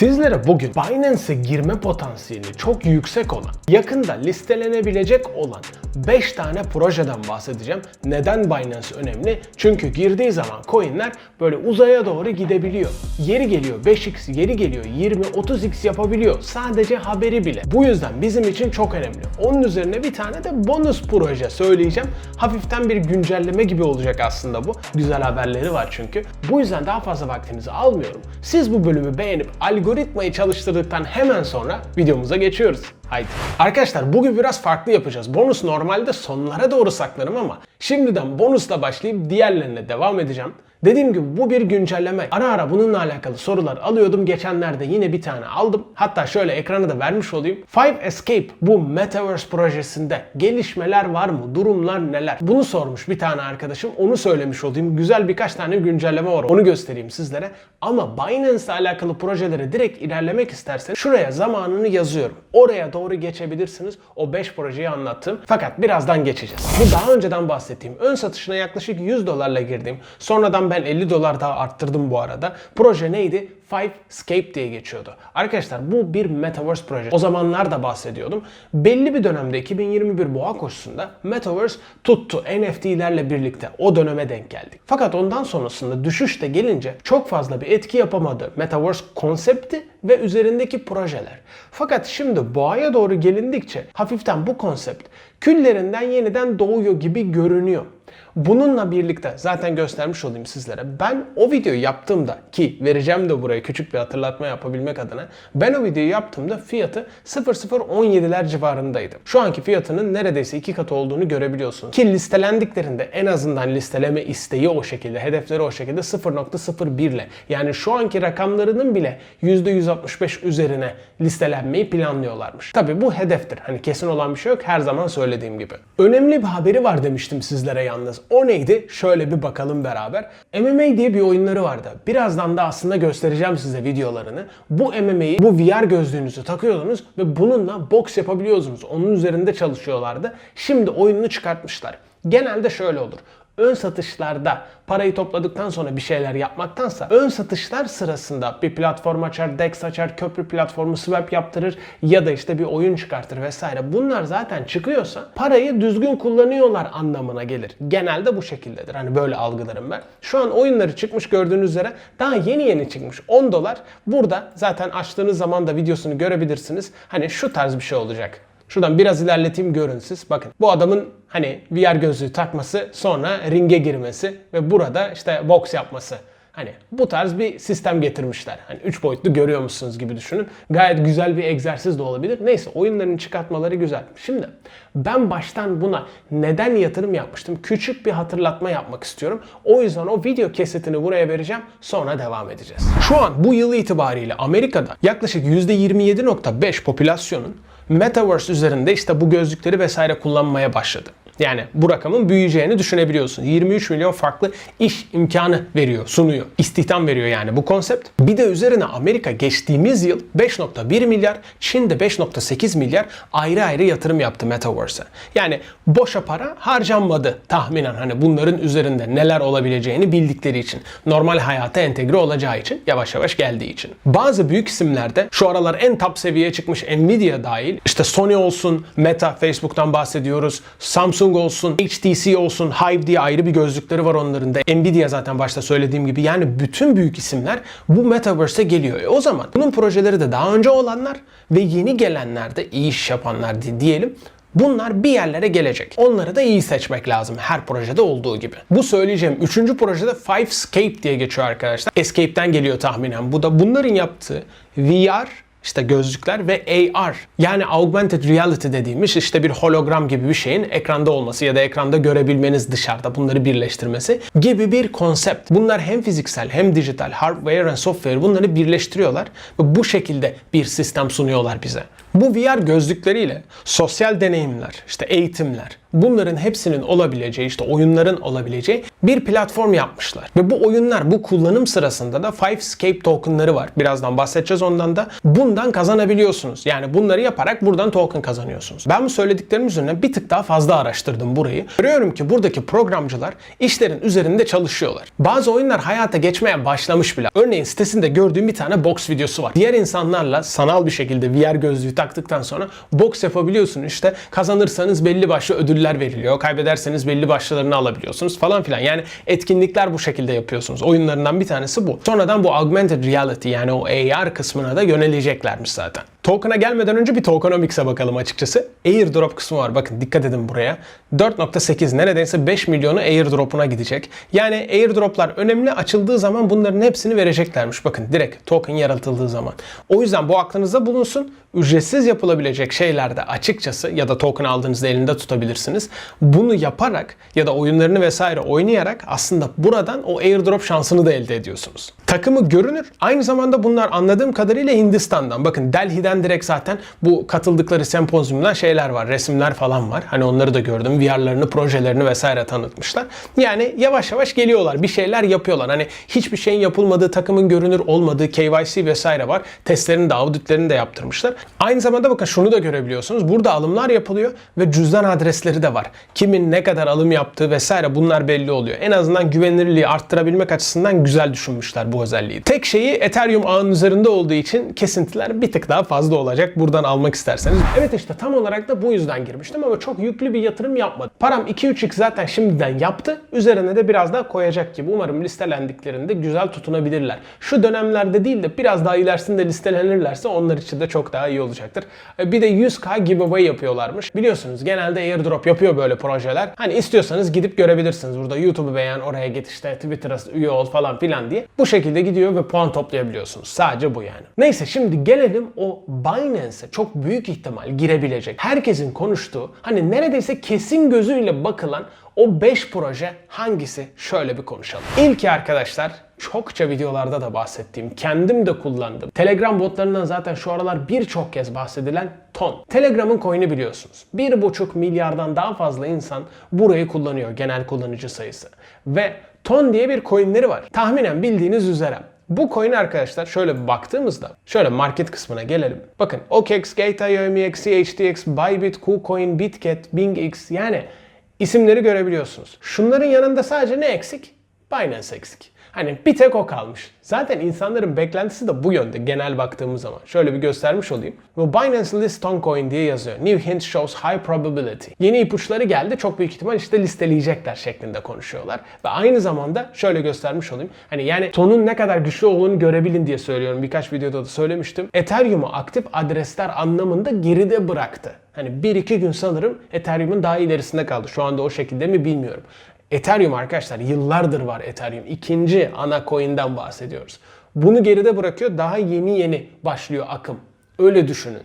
Sizlere bugün Binance'e girme potansiyeli çok yüksek olan, yakında listelenebilecek olan 5 tane projeden bahsedeceğim. Neden Binance önemli? Çünkü girdiği zaman coinler böyle uzaya doğru gidebiliyor. Yeri geliyor 5x, yeri geliyor 20-30x yapabiliyor. Sadece haberi bile. Bu yüzden bizim için çok önemli. Onun üzerine bir tane de bonus proje söyleyeceğim. Hafiften bir güncelleme gibi olacak aslında bu. Güzel haberleri var çünkü. Bu yüzden daha fazla vaktinizi almıyorum. Siz bu bölümü beğenip algoritmayı çalıştırdıktan hemen sonra videomuza geçiyoruz. Haydi. Arkadaşlar bugün biraz farklı yapacağız. Bonus normalde sonlara doğru saklarım ama şimdiden bonusla başlayıp diğerlerine devam edeceğim. Dediğim gibi bu bir güncelleme. Ara ara bununla alakalı sorular alıyordum. Geçenlerde yine bir tane aldım. Hatta şöyle ekrana da vermiş olayım. Five Escape bu Metaverse projesinde gelişmeler var mı? Durumlar neler? Bunu sormuş bir tane arkadaşım. Onu söylemiş olayım. Güzel birkaç tane güncelleme var. Onu göstereyim sizlere. Ama Binance ile alakalı projelere direkt ilerlemek isterseniz şuraya zamanını yazıyorum. Oraya doğru geçebilirsiniz. O 5 projeyi anlattım. Fakat birazdan geçeceğiz. Bu daha önceden bahsettiğim ön satışına yaklaşık 100 dolarla girdiğim. Sonradan ben 50 dolar daha arttırdım bu arada. Proje neydi? Five Scape diye geçiyordu. Arkadaşlar bu bir Metaverse projesi. O zamanlar da bahsediyordum. Belli bir dönemde 2021 boğa koşusunda Metaverse tuttu. NFT'lerle birlikte o döneme denk geldik. Fakat ondan sonrasında düşüş de gelince çok fazla bir etki yapamadı Metaverse konsepti ve üzerindeki projeler. Fakat şimdi boğaya doğru gelindikçe hafiften bu konsept küllerinden yeniden doğuyor gibi görünüyor. Bununla birlikte zaten göstermiş olayım sizlere. Ben o videoyu yaptığımda ki vereceğim de buraya küçük bir hatırlatma yapabilmek adına. Ben o videoyu yaptığımda fiyatı 0017'ler civarındaydı. Şu anki fiyatının neredeyse iki katı olduğunu görebiliyorsunuz. Ki listelendiklerinde en azından listeleme isteği o şekilde, hedefleri o şekilde 0.01 ile yani şu anki rakamlarının bile %165 üzerine listelenmeyi planlıyorlarmış. Tabi bu hedeftir. Hani kesin olan bir şey yok her zaman söylediğim gibi. Önemli bir haberi var demiştim sizlere yalnız. O neydi? Şöyle bir bakalım beraber. MMA diye bir oyunları vardı. Birazdan da aslında göstereceğim size videolarını. Bu MMA'yi bu VR gözlüğünüzü takıyordunuz ve bununla boks yapabiliyorsunuz. Onun üzerinde çalışıyorlardı. Şimdi oyununu çıkartmışlar. Genelde şöyle olur ön satışlarda parayı topladıktan sonra bir şeyler yapmaktansa ön satışlar sırasında bir platform açar, DEX açar, köprü platformu swap yaptırır ya da işte bir oyun çıkartır vesaire. Bunlar zaten çıkıyorsa parayı düzgün kullanıyorlar anlamına gelir. Genelde bu şekildedir. Hani böyle algılarım ben. Şu an oyunları çıkmış gördüğünüz üzere daha yeni yeni çıkmış. 10 dolar. Burada zaten açtığınız zaman da videosunu görebilirsiniz. Hani şu tarz bir şey olacak. Şuradan biraz ilerleteyim görün siz. Bakın bu adamın hani VR gözlüğü takması sonra ringe girmesi ve burada işte boks yapması. Hani bu tarz bir sistem getirmişler. Hani 3 boyutlu görüyor musunuz gibi düşünün. Gayet güzel bir egzersiz de olabilir. Neyse oyunların çıkartmaları güzel. Şimdi ben baştan buna neden yatırım yapmıştım? Küçük bir hatırlatma yapmak istiyorum. O yüzden o video kesitini buraya vereceğim. Sonra devam edeceğiz. Şu an bu yıl itibariyle Amerika'da yaklaşık %27.5 popülasyonun Metaverse üzerinde işte bu gözlükleri vesaire kullanmaya başladı. Yani bu rakamın büyüyeceğini düşünebiliyorsun. 23 milyon farklı iş imkanı veriyor, sunuyor. İstihdam veriyor yani bu konsept. Bir de üzerine Amerika geçtiğimiz yıl 5.1 milyar, Çin de 5.8 milyar ayrı ayrı yatırım yaptı Metaverse'e. Yani boşa para harcanmadı tahminen hani bunların üzerinde neler olabileceğini bildikleri için. Normal hayata entegre olacağı için, yavaş yavaş geldiği için. Bazı büyük isimlerde şu aralar en top seviyeye çıkmış Nvidia dahil, işte Sony olsun, Meta, Facebook'tan bahsediyoruz, Samsung olsun, HTC olsun, Hive diye ayrı bir gözlükleri var onların da. Nvidia zaten başta söylediğim gibi. Yani bütün büyük isimler bu Metaverse'e geliyor. E o zaman bunun projeleri de daha önce olanlar ve yeni gelenler de iyi iş yapanlar di- diyelim. Bunlar bir yerlere gelecek. Onları da iyi seçmek lazım her projede olduğu gibi. Bu söyleyeceğim üçüncü projede Fivescape diye geçiyor arkadaşlar. Escape'den geliyor tahminen. Bu da bunların yaptığı VR işte gözlükler ve AR yani augmented reality dediğimiz işte bir hologram gibi bir şeyin ekranda olması ya da ekranda görebilmeniz dışarıda bunları birleştirmesi gibi bir konsept. Bunlar hem fiziksel hem dijital hardware ve software bunları birleştiriyorlar ve bu şekilde bir sistem sunuyorlar bize. Bu VR gözlükleriyle sosyal deneyimler, işte eğitimler, Bunların hepsinin olabileceği işte oyunların olabileceği bir platform yapmışlar. Ve bu oyunlar bu kullanım sırasında da Fivescape tokenları var. Birazdan bahsedeceğiz ondan da. Bundan kazanabiliyorsunuz. Yani bunları yaparak buradan token kazanıyorsunuz. Ben bu söylediklerim üzerine bir tık daha fazla araştırdım burayı. Görüyorum ki buradaki programcılar işlerin üzerinde çalışıyorlar. Bazı oyunlar hayata geçmeye başlamış bile. Örneğin sitesinde gördüğüm bir tane box videosu var. Diğer insanlarla sanal bir şekilde VR gözlüğü taktıktan sonra box yapabiliyorsun. İşte kazanırsanız belli başlı ödüller veriliyor. Kaybederseniz belli başlarını alabiliyorsunuz falan filan. Yani etkinlikler bu şekilde yapıyorsunuz. Oyunlarından bir tanesi bu. Sonradan bu augmented reality yani o AR kısmına da yöneleceklermiş zaten. Token'a gelmeden önce bir tokenomics'e bakalım açıkçası. Airdrop kısmı var. Bakın dikkat edin buraya. 4.8 neredeyse 5 milyonu airdrop'una gidecek. Yani airdroplar önemli. Açıldığı zaman bunların hepsini vereceklermiş. Bakın direkt token yaratıldığı zaman. O yüzden bu aklınızda bulunsun. Ücretsiz yapılabilecek şeylerde açıkçası ya da token aldığınızda elinde tutabilirsiniz. Bunu yaparak ya da oyunlarını vesaire oynayarak aslında buradan o airdrop şansını da elde ediyorsunuz. Takımı görünür. Aynı zamanda bunlar anladığım kadarıyla Hindistan'dan. Bakın Delhi'den direkt zaten bu katıldıkları sempozyumdan şeyler var. Resimler falan var. Hani onları da gördüm. VR'larını, projelerini vesaire tanıtmışlar. Yani yavaş yavaş geliyorlar. Bir şeyler yapıyorlar. Hani hiçbir şeyin yapılmadığı, takımın görünür olmadığı KYC vesaire var. Testlerini de, auditlerini de yaptırmışlar. Aynı zamanda bakın şunu da görebiliyorsunuz. Burada alımlar yapılıyor ve cüzdan adresleri de var. Kimin ne kadar alım yaptığı vesaire bunlar belli oluyor. En azından güvenilirliği arttırabilmek açısından güzel düşünmüşler bu özelliği. Tek şeyi Ethereum ağının üzerinde olduğu için kesintiler bir tık daha fazla olacak. Buradan almak isterseniz. Evet işte tam olarak da bu yüzden girmiştim ama çok yüklü bir yatırım yapmadım. Param 2-3x zaten şimdiden yaptı. Üzerine de biraz daha koyacak gibi. Umarım listelendiklerinde güzel tutunabilirler. Şu dönemlerde değil de biraz daha ilerisinde listelenirlerse onlar için de çok daha iyi olacaktır. E, Bir de 100k giveaway yapıyorlarmış. Biliyorsunuz genelde airdrop yapıyor böyle projeler. Hani istiyorsanız gidip görebilirsiniz. Burada YouTube'u beğen, oraya git işte Twitter'a üye ol falan filan diye. Bu şekilde gidiyor ve puan toplayabiliyorsunuz. Sadece bu yani. Neyse şimdi gelelim o Binance'e çok büyük ihtimal girebilecek. Herkesin konuştuğu hani neredeyse kesin gözüyle bakılan o 5 proje hangisi? Şöyle bir konuşalım. İlki arkadaşlar çokça videolarda da bahsettiğim, kendim de kullandım. Telegram botlarından zaten şu aralar birçok kez bahsedilen Ton. Telegram'ın coin'i biliyorsunuz. 1,5 milyardan daha fazla insan burayı kullanıyor genel kullanıcı sayısı. Ve Ton diye bir coin'leri var. Tahminen bildiğiniz üzere. Bu coin arkadaşlar şöyle bir baktığımızda şöyle market kısmına gelelim. Bakın OKEx, Gate.io, MEX, CHTX, Bybit, KuCoin, Bitget, BingX yani isimleri görebiliyorsunuz. Şunların yanında sadece ne eksik? Binance eksik. Hani bir tek o kalmış. Zaten insanların beklentisi de bu yönde genel baktığımız zaman. Şöyle bir göstermiş olayım. Bu Binance List Toncoin diye yazıyor. New hint shows high probability. Yeni ipuçları geldi. Çok büyük ihtimal işte listeleyecekler şeklinde konuşuyorlar. Ve aynı zamanda şöyle göstermiş olayım. Hani yani tonun ne kadar güçlü olduğunu görebilin diye söylüyorum. Birkaç videoda da söylemiştim. Ethereum'u aktif adresler anlamında geride bıraktı. Hani 1-2 gün sanırım Ethereum'un daha ilerisinde kaldı. Şu anda o şekilde mi bilmiyorum. Ethereum arkadaşlar yıllardır var Ethereum. İkinci ana coin'den bahsediyoruz. Bunu geride bırakıyor. Daha yeni yeni başlıyor akım. Öyle düşünün.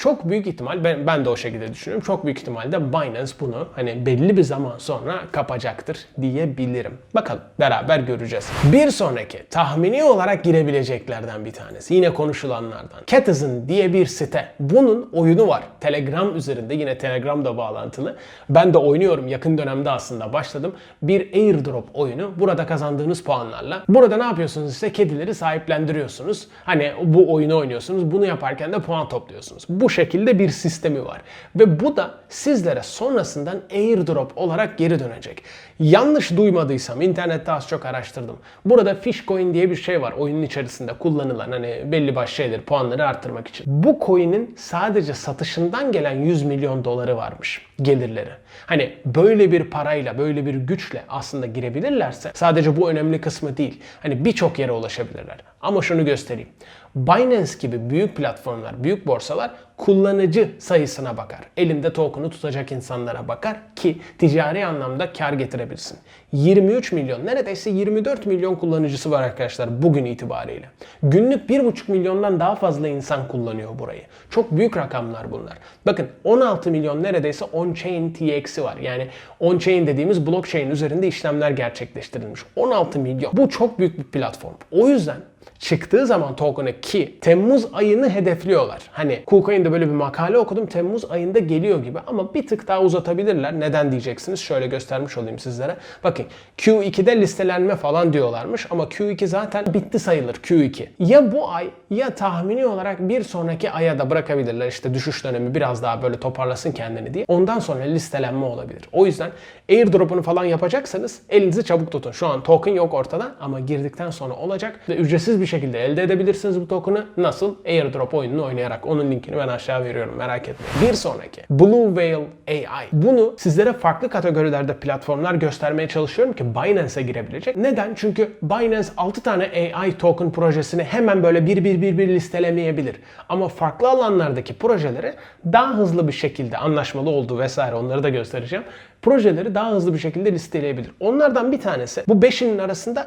Çok büyük ihtimal ben, ben de o şekilde düşünüyorum. Çok büyük ihtimalle Binance bunu hani belli bir zaman sonra kapacaktır diyebilirim. Bakalım beraber göreceğiz. Bir sonraki tahmini olarak girebileceklerden bir tanesi. Yine konuşulanlardan. Catizen diye bir site. Bunun oyunu var. Telegram üzerinde yine Telegram'da bağlantılı. Ben de oynuyorum. Yakın dönemde aslında başladım. Bir airdrop oyunu. Burada kazandığınız puanlarla. Burada ne yapıyorsunuz işte kedileri sahiplendiriyorsunuz. Hani bu oyunu oynuyorsunuz. Bunu yaparken de puan topluyorsunuz. Bu şekilde bir sistemi var. Ve bu da sizlere sonrasından airdrop olarak geri dönecek. Yanlış duymadıysam internette az çok araştırdım. Burada Fishcoin diye bir şey var oyunun içerisinde kullanılan hani belli başlı şeyleri puanları arttırmak için. Bu coin'in sadece satışından gelen 100 milyon doları varmış gelirleri. Hani böyle bir parayla, böyle bir güçle aslında girebilirlerse sadece bu önemli kısmı değil. Hani birçok yere ulaşabilirler. Ama şunu göstereyim. Binance gibi büyük platformlar, büyük borsalar kullanıcı sayısına bakar. Elinde token'u tutacak insanlara bakar ki ticari anlamda kar getirebilsin. 23 milyon, neredeyse 24 milyon kullanıcısı var arkadaşlar bugün itibariyle. Günlük 1,5 milyondan daha fazla insan kullanıyor burayı. Çok büyük rakamlar bunlar. Bakın 16 milyon neredeyse on-chain TX'i var. Yani on-chain dediğimiz blockchain üzerinde işlemler gerçekleştirilmiş. 16 milyon. Bu çok büyük bir platform. O yüzden çıktığı zaman token'ı ki Temmuz ayını hedefliyorlar. Hani KuCoin'de böyle bir makale okudum. Temmuz ayında geliyor gibi ama bir tık daha uzatabilirler. Neden diyeceksiniz? Şöyle göstermiş olayım sizlere. Bakın Q2'de listelenme falan diyorlarmış ama Q2 zaten bitti sayılır Q2. Ya bu ay ya tahmini olarak bir sonraki aya da bırakabilirler. İşte düşüş dönemi biraz daha böyle toparlasın kendini diye. Ondan sonra listelenme olabilir. O yüzden airdrop'unu falan yapacaksanız elinizi çabuk tutun. Şu an token yok ortada ama girdikten sonra olacak ve ücretsiz bir şekilde elde edebilirsiniz bu token'ı. Nasıl? Airdrop oyununu oynayarak. Onun linkini ben aşağı veriyorum merak etmeyin. Bir sonraki Blue Whale AI. Bunu sizlere farklı kategorilerde platformlar göstermeye çalışıyorum ki Binance'e girebilecek. Neden? Çünkü Binance 6 tane AI token projesini hemen böyle bir bir bir bir listelemeyebilir. Ama farklı alanlardaki projeleri daha hızlı bir şekilde anlaşmalı olduğu vesaire onları da göstereceğim. Projeleri daha hızlı bir şekilde listeleyebilir. Onlardan bir tanesi bu beşinin arasında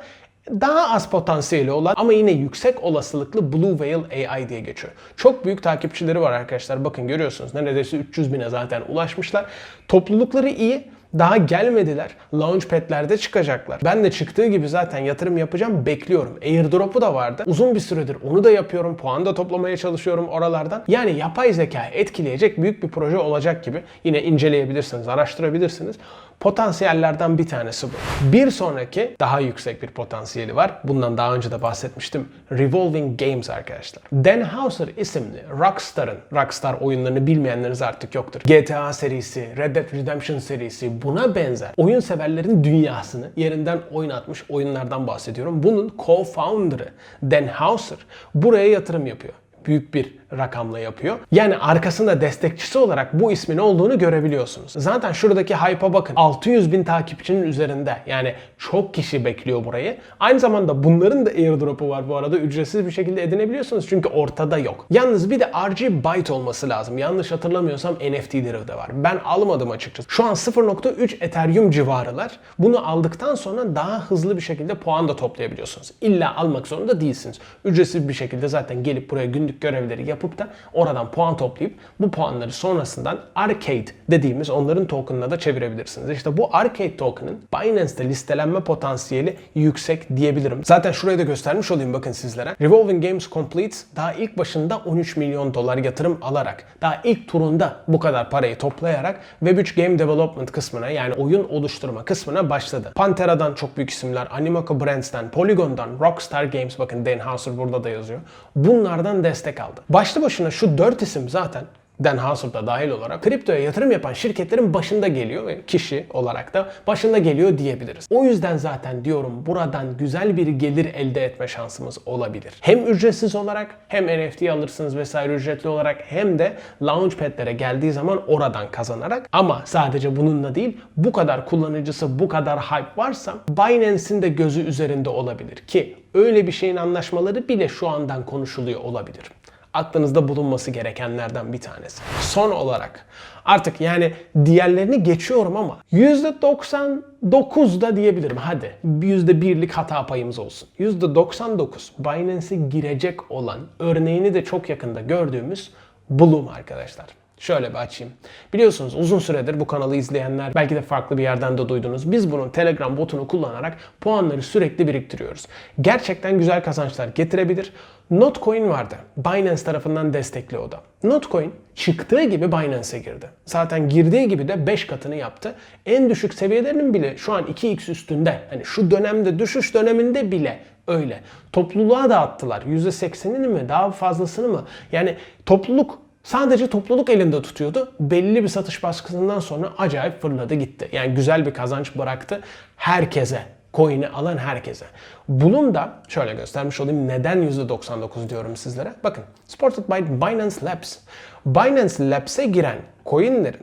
daha az potansiyeli olan ama yine yüksek olasılıklı Blue Whale AI diye geçiyor. Çok büyük takipçileri var arkadaşlar. Bakın görüyorsunuz neredeyse 300 bine zaten ulaşmışlar. Toplulukları iyi. Daha gelmediler. Launchpad'lerde çıkacaklar. Ben de çıktığı gibi zaten yatırım yapacağım. Bekliyorum. Airdrop'u da vardı. Uzun bir süredir onu da yapıyorum. Puan da toplamaya çalışıyorum oralardan. Yani yapay zeka etkileyecek büyük bir proje olacak gibi. Yine inceleyebilirsiniz, araştırabilirsiniz. Potansiyellerden bir tanesi bu. Bir sonraki daha yüksek bir potansiyeli var. Bundan daha önce de bahsetmiştim. Revolving Games arkadaşlar. Dan Houser isimli Rockstar'ın, Rockstar oyunlarını bilmeyenleriniz artık yoktur. GTA serisi, Red Dead Redemption serisi buna benzer oyun severlerin dünyasını yerinden oynatmış oyunlardan bahsediyorum. Bunun co-founder'ı Dan Houser buraya yatırım yapıyor büyük bir rakamla yapıyor. Yani arkasında destekçisi olarak bu ismin olduğunu görebiliyorsunuz. Zaten şuradaki hype'a bakın. 600 bin takipçinin üzerinde. Yani çok kişi bekliyor burayı. Aynı zamanda bunların da airdrop'u var bu arada. Ücretsiz bir şekilde edinebiliyorsunuz çünkü ortada yok. Yalnız bir de RG Byte olması lazım. Yanlış hatırlamıyorsam NFT'leri de var. Ben almadım açıkçası. Şu an 0.3 Ethereum civarılar. Bunu aldıktan sonra daha hızlı bir şekilde puan da toplayabiliyorsunuz. İlla almak zorunda değilsiniz. Ücretsiz bir şekilde zaten gelip buraya günlük görevleri yapıp da oradan puan toplayıp bu puanları sonrasından Arcade dediğimiz onların token'ına da çevirebilirsiniz. İşte bu Arcade token'ın Binance'te listelenme potansiyeli yüksek diyebilirim. Zaten şurayı da göstermiş olayım bakın sizlere. Revolving Games Complete daha ilk başında 13 milyon dolar yatırım alarak daha ilk turunda bu kadar parayı toplayarak Web3 Game Development kısmına yani oyun oluşturma kısmına başladı. Pantera'dan çok büyük isimler, Animoca Brands'ten, Polygon'dan, Rockstar Games bakın Dan Houser burada da yazıyor. Bunlardan destek aldı. Başlı başına şu 4 isim zaten Dan Houser da dahil olarak kriptoya yatırım yapan şirketlerin başında geliyor ve kişi olarak da başında geliyor diyebiliriz. O yüzden zaten diyorum buradan güzel bir gelir elde etme şansımız olabilir. Hem ücretsiz olarak hem NFT alırsınız vesaire ücretli olarak hem de launchpad'lere geldiği zaman oradan kazanarak ama sadece bununla değil bu kadar kullanıcısı bu kadar hype varsa Binance'in de gözü üzerinde olabilir ki öyle bir şeyin anlaşmaları bile şu andan konuşuluyor olabilir aklınızda bulunması gerekenlerden bir tanesi. Son olarak artık yani diğerlerini geçiyorum ama %99 da diyebilirim. Hadi %1'lik hata payımız olsun. %99 Binance'e girecek olan örneğini de çok yakında gördüğümüz Bloom arkadaşlar. Şöyle bir açayım. Biliyorsunuz uzun süredir bu kanalı izleyenler belki de farklı bir yerden de duydunuz. Biz bunun Telegram botunu kullanarak puanları sürekli biriktiriyoruz. Gerçekten güzel kazançlar getirebilir. Notcoin vardı. Binance tarafından destekli o da. Notcoin çıktığı gibi Binance'e girdi. Zaten girdiği gibi de 5 katını yaptı. En düşük seviyelerinin bile şu an 2x üstünde. Hani şu dönemde düşüş döneminde bile öyle. Topluluğa dağıttılar. %80'ini mi daha fazlasını mı? Yani topluluk Sadece topluluk elinde tutuyordu. Belli bir satış baskısından sonra acayip fırladı gitti. Yani güzel bir kazanç bıraktı herkese. Coin'i alan herkese. Bunun da şöyle göstermiş olayım neden %99 diyorum sizlere. Bakın supported by Binance Labs. Binance Labs'e giren coin'lerin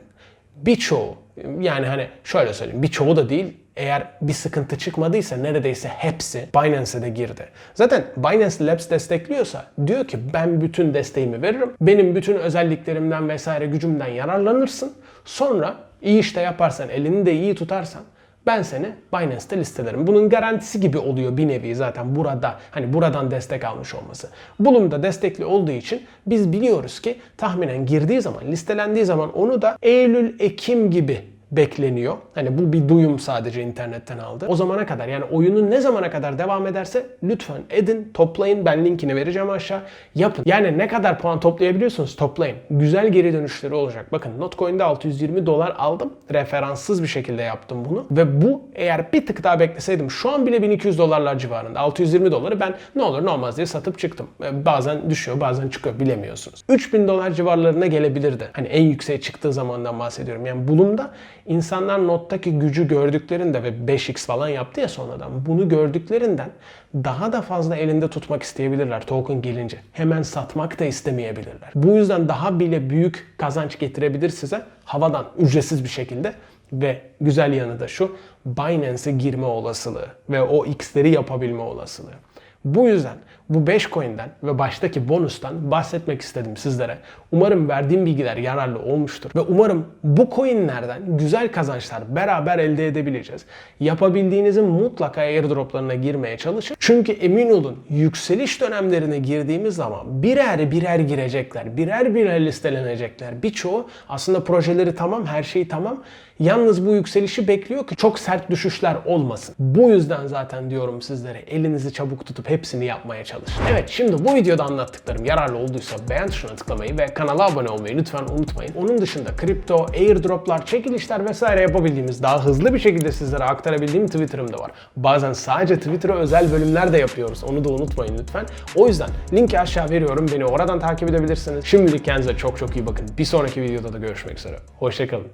birçoğu yani hani şöyle söyleyeyim birçoğu da değil eğer bir sıkıntı çıkmadıysa neredeyse hepsi Binance'e de girdi. Zaten Binance Labs destekliyorsa diyor ki ben bütün desteğimi veririm. Benim bütün özelliklerimden vesaire gücümden yararlanırsın. Sonra iyi işte yaparsan, elini de iyi tutarsan ben seni Binance'te listelerim. Bunun garantisi gibi oluyor bir nevi zaten burada. Hani buradan destek almış olması. Bloom'da destekli olduğu için biz biliyoruz ki tahminen girdiği zaman, listelendiği zaman onu da Eylül-Ekim gibi bekleniyor. Hani bu bir duyum sadece internetten aldı. O zamana kadar yani oyunun ne zamana kadar devam ederse lütfen edin, toplayın. Ben linkini vereceğim aşağı. Yapın. Yani ne kadar puan toplayabiliyorsunuz toplayın. Güzel geri dönüşleri olacak. Bakın Notcoin'de 620 dolar aldım. Referanssız bir şekilde yaptım bunu. Ve bu eğer bir tık daha bekleseydim şu an bile 1200 dolarlar civarında. 620 doları ben ne olur ne olmaz diye satıp çıktım. Ee, Bazen düşüyor bazen çıkıyor bilemiyorsunuz. 3000 dolar civarlarına gelebilirdi. Hani en yükseğe çıktığı zamandan bahsediyorum. Yani bulumda insanlar nottaki gücü gördüklerinde ve 5x falan yaptı ya sonradan. Bunu gördüklerinden daha da fazla elinde tutmak isteyebilirler token gelince. Hemen satmak da istemeyebilirler. Bu yüzden daha bile büyük kazanç getirebilir size havadan ücretsiz bir şekilde ve güzel yanı da şu Binance'e girme olasılığı ve o x'leri yapabilme olasılığı. Bu yüzden bu 5 coin'den ve baştaki bonustan bahsetmek istedim sizlere. Umarım verdiğim bilgiler yararlı olmuştur ve umarım bu coin'lerden güzel kazançlar beraber elde edebileceğiz. Yapabildiğinizin mutlaka airdroplarına girmeye çalışın. Çünkü emin olun yükseliş dönemlerine girdiğimiz zaman birer birer girecekler, birer birer listelenecekler. Birçoğu aslında projeleri tamam, her şey tamam. Yalnız bu yükselişi bekliyor ki çok sert düşüşler olmasın. Bu yüzden zaten diyorum sizlere elinizi çabuk tutup hepsini yapmaya çalışın. Evet şimdi bu videoda anlattıklarım yararlı olduysa beğen tuşuna tıklamayı ve kanala abone olmayı lütfen unutmayın. Onun dışında kripto, airdroplar, çekilişler vesaire yapabildiğimiz daha hızlı bir şekilde sizlere aktarabildiğim Twitter'ım da var. Bazen sadece Twitter'a özel bölümler de yapıyoruz. Onu da unutmayın lütfen. O yüzden linki aşağı veriyorum. Beni oradan takip edebilirsiniz. Şimdilik kendinize çok çok iyi bakın. Bir sonraki videoda da görüşmek üzere. Hoşçakalın.